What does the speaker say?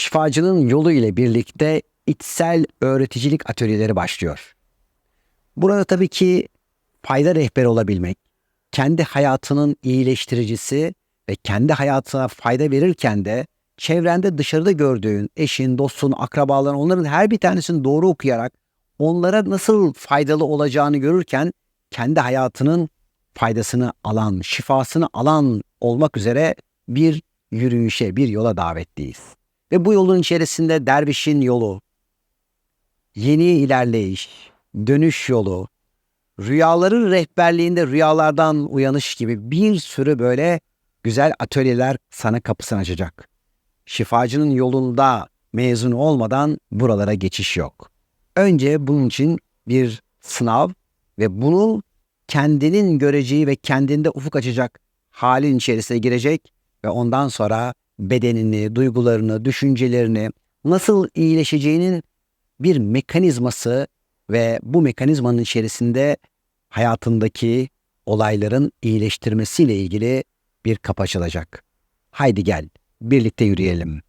şifacının yolu ile birlikte içsel öğreticilik atölyeleri başlıyor. Burada tabii ki fayda rehberi olabilmek, kendi hayatının iyileştiricisi ve kendi hayatına fayda verirken de çevrende dışarıda gördüğün eşin, dostun, akrabaların onların her bir tanesini doğru okuyarak onlara nasıl faydalı olacağını görürken kendi hayatının faydasını alan, şifasını alan olmak üzere bir yürüyüşe, bir yola davetliyiz. Ve bu yolun içerisinde dervişin yolu, yeni ilerleyiş, dönüş yolu, rüyaların rehberliğinde rüyalardan uyanış gibi bir sürü böyle güzel atölyeler sana kapısını açacak. Şifacının yolunda mezun olmadan buralara geçiş yok. Önce bunun için bir sınav ve bunun kendinin göreceği ve kendinde ufuk açacak halin içerisine girecek ve ondan sonra bedenini, duygularını, düşüncelerini nasıl iyileşeceğinin bir mekanizması ve bu mekanizmanın içerisinde hayatındaki olayların iyileştirmesiyle ilgili bir kapı açılacak. Haydi gel, birlikte yürüyelim.